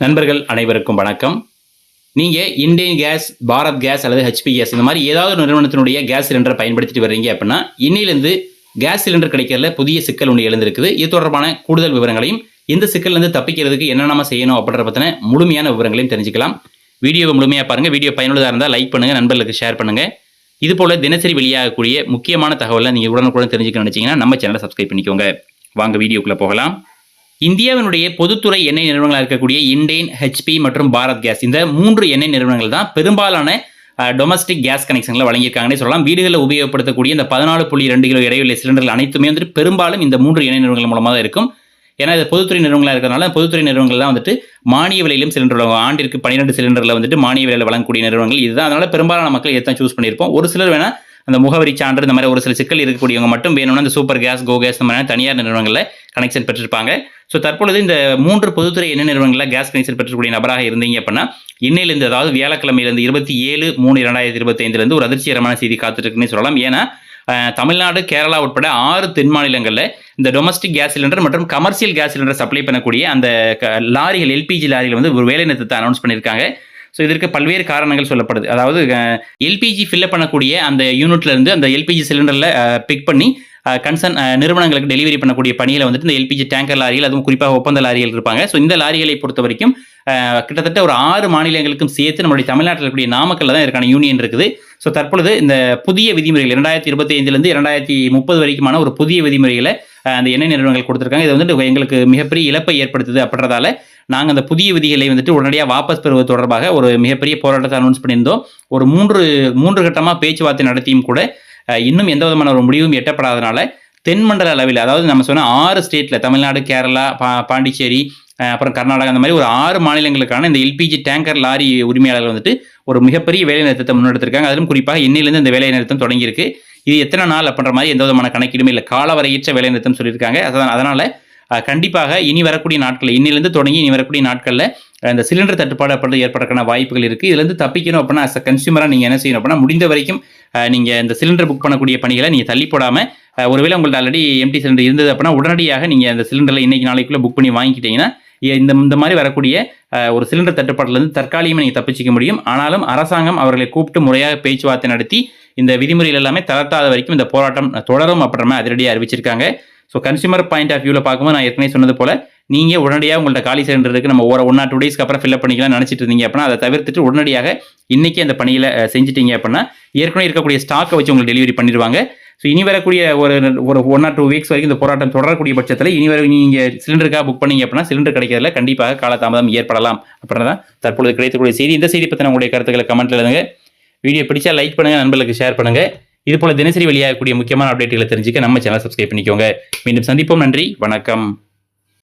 நண்பர்கள் அனைவருக்கும் வணக்கம். நீங்கள் இந்தியன் கேஸ் பாரத் கேஸ் அல்லது ஹெச்பி கேஸ் இந்த மாதிரி ஏதாவது ஒரு நிறுவனத்தினுடைய கேஸ் சிலிண்டரை பயன்படுத்திட்டு வர்றீங்க அப்படின்னா இன்னிலிருந்து கேஸ் சிலிண்டர் கிடைக்கிறதுல புதிய சிக்கல் ஒன்று எழுந்திருக்குது. இது தொடர்பான கூடுதல் விவரங்களையும் இந்த சிக்கல்லேருந்து தப்பிக்கிறதுக்கு என்னென்ன செய்யணும் அப்படின்ற பற்றின முழுமையான விவரங்களையும் தெரிஞ்சுக்கலாம். வீடியோவை முழுமையாக பாருங்கள் வீடியோ பயனுள்ளதாக இருந்தால் லைக் பண்ணுங்கள் நண்பர்களுக்கு ஷேர் பண்ணுங்கள் இது போல் தினசரி வெளியாகக்கூடிய முக்கியமான தகவலை நீங்கள் உடனுக்குடன் தெரிஞ்சுக்க நினச்சிங்கன்னா நம்ம சேனலை சப்ஸ்கிரைப் பண்ணிக்கோங்க. வாங்க வீடியோக்குள்ளே போகலாம். இந்தியாவினுடைய பொதுத்துறை எண்ணெய் நிறுவனங்களாக இருக்கக்கூடிய இண்டேன் ஹெச்பி மற்றும் பாரத் கேஸ். இந்த மூன்று எண்ணெய் நிறுவனங்கள் தான் பெரும்பாலான டொமஸ்டிக் கேஸ் கனெக்ஷன்களை வழங்கியிருக்காங்கன்னே சொல்லலாம். வீடுகளில் உபயோகப்படுத்தக்கூடிய இந்த பதினாலு புள்ளி ரெண்டு கிலோ இடைவெளி சிலிண்டர்கள் அனைத்துமே வந்துட்டு பெரும்பாலும் இந்த மூன்று எண்ணெய் நிறுவனங்கள் மூலமாக தான் இருக்கும். ஏன்னா இது பொதுத்துறை நிறுவனங்களாக இருக்கிறனால பொதுத்துறை நிறுவனங்கள் தான் வந்துட்டு மானிய விலையிலும் சிலிண்டர் வழங்கும் ஆண்டிற்கு பன்னிரெண்டு சிலிண்டரில் வந்துட்டு மானிய விலையில் வழங்கக்கூடிய நிறுவனங்கள் இதுதான். அதனால் பெரும்பாலான மக்கள் இதை சூஸ் பண்ணியிருப்போம். ஒரு சிலர் வேணால் அந்த முகவரி சான்று இந்த மாதிரி ஒரு சில சிக்கல் இருக்கக்கூடியவங்க மட்டும் வேணும்னா இந்த சூப்பர் கேஸ் கோ கேஸ் இந்த மாதிரியான தனியார் நிறுவனங்களில் கனெக்ஷன் பெற்றிருப்பாங்க. ஸோ தற்பொழுது இந்த மூன்று பொதுத்துறை எண்ணெய் நிறுவனங்களில் கேஸ் கனெக்ஷன் பெற்றக்கூடிய நபராக இருந்தீங்க அப்படின்னா இன்னையிலிருந்து அதாவது வியாழக்கிழமையிலிருந்து இருபத்தி ஏழு மூணு இரண்டாயிரத்தி இருபத்தைந்துலேருந்து ஒரு அதிர்ச்சிகரமான செய்தி காத்துருக்குன்னு சொல்லலாம். ஏன்னா தமிழ்நாடு கேரளா உட்பட ஆறு தென் மாநிலங்களில் இந்த டொமஸ்டிக் கேஸ் சிலிண்டர் மற்றும் கமர்ஷியல் கேஸ் சிலிண்டர் சப்ளை பண்ணக்கூடிய அந்த லாரிகள் எல்பிஜி லாரிகள் வந்து ஒரு வேலைநிறுத்தத்தை அனௌன்ஸ் பண்ணியிருக்காங்க. ஸோ இதற்கு பல்வேறு காரணங்கள் சொல்லப்படுது. அதாவது எல்பிஜி ஃபில்லப் பண்ணக்கூடிய அந்த யூனிட்ல இருந்து அந்த எல்பிஜி சிலிண்டரில் பிக் பண்ணி கன்சர்ன் நிறுவனங்களுக்கு டெலிவரி பண்ணக்கூடிய பணியில் வந்துட்டு இந்த எல்பிஜி டேங்கர் லாரிகள் அதுவும் குறிப்பாக ஒப்பந்த லாரிகள் இருப்பாங்க. ஸோ இந்த லாரிகளை பொறுத்த வரைக்கும் கிட்டத்தட்ட ஒரு ஆறு மாநிலங்களுக்கும் சேர்த்து நம்மளுடைய தமிழ்நாட்டில் இருக்கக்கூடிய நாமக்கல்ல தான் இதற்கான யூனியன் இருக்குது. ஸோ தற்பொழுது இந்த புதிய விதிமுறைகள் இரண்டாயிரத்தி இருபத்தி ஐந்துலேருந்து இரண்டாயிரத்தி முப்பது வரைக்குமான ஒரு புதிய விதிமுறைகளை அந்த எண்ணெய் நிறுவனங்கள் கொடுத்துருக்காங்க. இது வந்துட்டு எங்களுக்கு மிகப்பெரிய இழப்பை ஏற்படுத்துது அப்படின்றதால நாங்கள் அந்த புதிய விதிகளை வந்துட்டு உடனடியாக வாபஸ் பெறுவது தொடர்பாக ஒரு மிகப்பெரிய போராட்டத்தை அனௌன்ஸ் பண்ணியிருந்தோம். ஒரு மூன்று மூன்று கட்டமாக பேச்சுவார்த்தை நடத்தியும் கூட இன்னும் எந்த விதமான ஒரு முடிவும் எட்டப்படாதனால தென்மண்டல அளவில் அதாவது நம்ம சொன்ன ஆறு ஸ்டேட்டில் தமிழ்நாடு கேரளா பா பாண்டிச்சேரி அப்புறம் கர்நாடகா அந்த மாதிரி ஒரு ஆறு மாநிலங்களுக்கான இந்த எல்பிஜி டேங்கர் லாரி உரிமையாளர்கள் வந்துட்டு ஒரு மிகப்பெரிய வேலை நிறுத்தத்தை முன்னெடுத்திருக்காங்க. அதிலும் குறிப்பாக இன்னிலிருந்து இந்த வேலை நிறுத்தம் தொடங்கியிருக்கு. இது எத்தனை நாள் அப்படின்ற மாதிரி எந்த விதமான கணக்கீடுமே இல்லை. காலவரையற்ற வேலை நிறுத்தம் சொல்லியிருக்காங்க. அதான் அதனால் கண்டிப்பாக இனி வரக்கூடிய நாட்களில் இன்னிலிருந்து தொடங்கி இனி வரக்கூடிய நாட்களில் அந்த இந்த சிலிண்டர் தட்டுப்பாடு அப்படி ஏற்படக்கான வாய்ப்புகள் இருக்குது இதுலேருந்து தப்பிக்கணும் அப்படின்னா அஸ் அ கன்சியூமராக நீங்கள் என்ன செய்யணும் அப்படின்னா முடிந்த வரைக்கும் நீங்கள் இந்த சிலிண்டர் புக் பண்ணக்கூடிய பணிகளை நீங்கள் தள்ளி போடாமல் ஒருவேளை உங்கள்ட்ட ஆல்ரெடி எம்டி சிலிண்டர் இருந்தது அப்படின்னா உடனடியாக நீங்கள் அந்த சிலிண்டரில் இன்றைக்கி நாளைக்குள்ளே புக் பண்ணி வாங்கிக்கிட்டீங்கன்னா இந்த இந்த மாதிரி வரக்கூடிய ஒரு சிலிண்டர் தட்டுப்பாட்டிலேருந்து தற்காலிகமாக நீங்கள் தப்பிச்சிக்க முடியும். ஆனாலும் அரசாங்கம் அவர்களை கூப்பிட்டு முறையாக பேச்சுவார்த்தை நடத்தி இந்த விதிமுறைகள் எல்லாமே தளர்த்தாத வரைக்கும் இந்த போராட்டம் தொடரும் அப்படின்ற மாதிரி அதிரடியாக அறிவிச்சிருக்காங்க. ஸோ கன்சியூமர் பாயிண்ட் ஆஃப் வியூவில் பார்க்கும்போது நான் ஏற்கனவே சொன்னது போல் நீங்கள் உடனடியாக உங்கள்ட்ட காலி சிலிண்டர் இருக்குது நம்ம ஒரு ஒன் ஆர் டூ டேஸ்க்கு அப்புறம் ஃபில்அப் பண்ணிக்கலாம் நினச்சிட்டு இருந்தீங்க அப்படின்னா அதை தவிர்த்துட்டு உடனடியாக இன்றைக்கி அந்த பணியில் செஞ்சிட்டீங்க அப்படின்னா ஏற்கனவே இருக்கக்கூடிய ஸ்டாக்கை வச்சு உங்களுக்கு டெலிவரி பண்ணிடுவாங்க. ஸோ இனி வரக்கூடிய ஒரு ஒரு ஒன் ஆர் டூ வீக்ஸ் வரைக்கும் இந்த போராட்டம் தொடரக்கூடிய பட்சத்தில் இனி வரை நீங்கள் சிலிண்டருக்காக புக் பண்ணீங்க அப்படின்னா சிலிண்டர் கிடைக்கிறதுல கண்டிப்பாக காலதாமதம் ஏற்படலாம் அப்படின்னா தற்பொழுது கிடைக்கக்கூடிய செய்தி. இந்த செய்தி பற்றின உங்களுடைய கருத்துக்களை கமெண்ட்டில் எழுதுங்க. வீடியோ பிடிச்சா லைக் பண்ணுங்க நண்பர்களுக்கு ஷேர் பண்ணுங்கள் இது போல தினசரி வெளியாகக்கூடிய முக்கியமான அப்டேட்டுகளை தெரிஞ்சுக்க நம்ம சேனல் சப்ஸ்கிரைப் பண்ணிக்கோங்க. மீண்டும் சந்திப்போம். நன்றி. வணக்கம்.